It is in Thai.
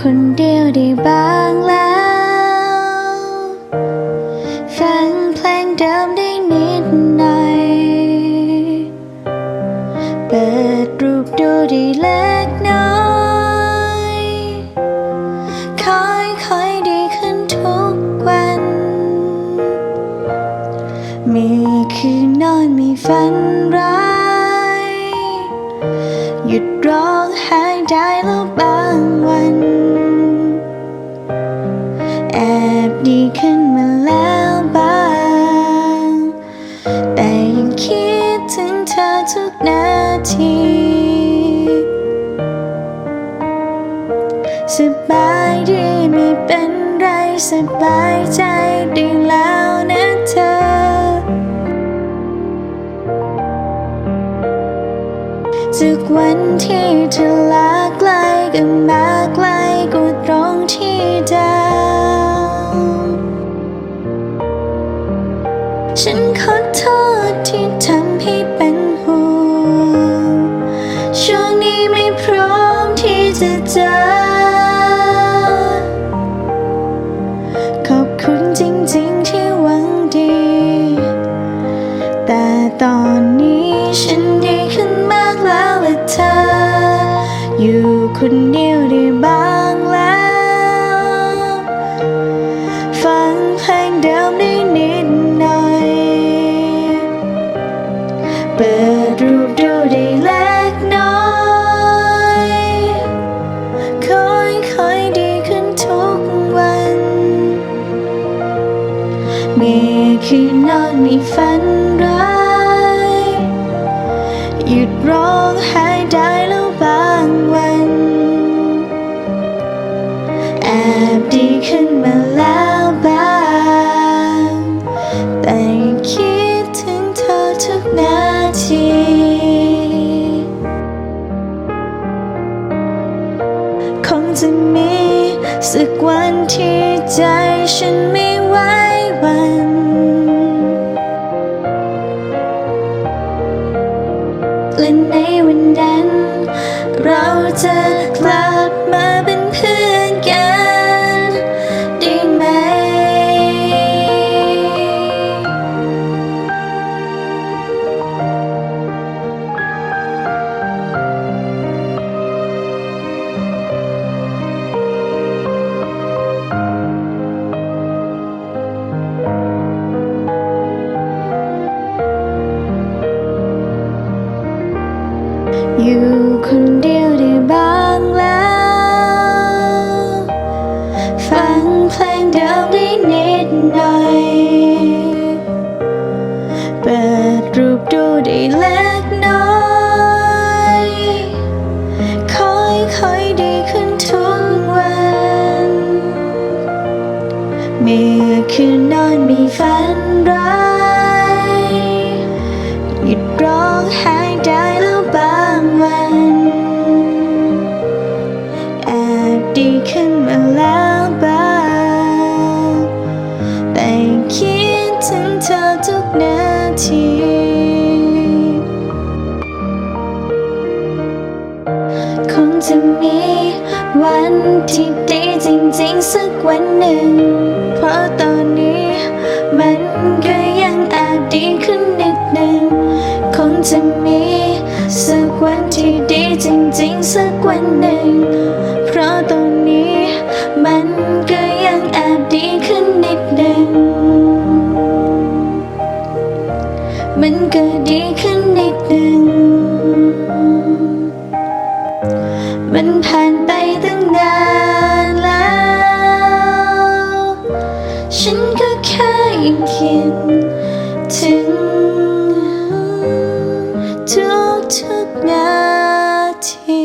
คนเดียวได้บ้างแล้วฟังเพลงเดิมได้นิดหน่อย เปิดรูปดูดีเล็กน้อยค่อยๆดีขึ้นทุกวัน มีคืนนอนมีฝันร้าย หยุดร้องไห้ได้แล้วบางวัน ดีขึ้นมาแล้วบ้าง แต่ยังคิดถึงเธอทุกนาที สบายดีไม่เป็นไรสบายใจดีแล้วนะเธอ จากวันที่เธอลาไกลก็มา เจอ ขอบคุณจริงๆที่หวังดี แต่ตอนนี้ฉันดีขึ้นมากแล้วและเธอ อยู่คนเดียวได้บ้างแล้ว ฟังเพลงเดิมได้นิดหน่อย เปิดรูปดูได้เล็ก มื่อคืนนอนม่ฝันร้ายหยุดร้องไห้ได้แล้วบางวัน แอบดีขึ้นมาแล้วบ้างแต่คิดถึงเธอทุกนาทีคงจะมีสักวันที่ใจฉันม่ไห วัน และในวันนั้น เราจะกลับมา อยู่คนเดียวได้บ้างแล้ว ฟังเพลงเดิมได้นิดหน่อย เปิดรูปดูได้แล้ว จะมีวันที่ดีจริงๆสักวันหนึ่ง เพราะตอนนี้มันก็ยังแอบดีขึ้นนิดหนึ่ง คงจะมีสักวันที่ดีจริงๆสักวันหนึ่ง เพราะตอนนี้มันก็ยังแอบดีขึ้นนิดหนึ่ง มันก็ดีขึ้นนิดหนึ่ง มันผ่านไปตั้งนานแล้ว ฉันก็แค่ยังคิดถึงทุกทุกนาที